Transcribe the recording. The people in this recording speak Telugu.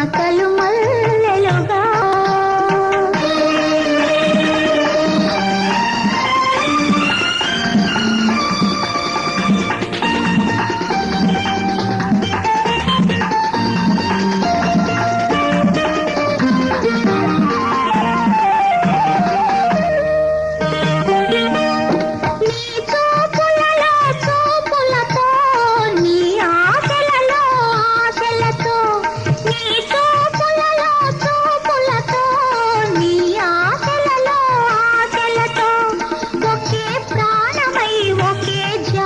మతలు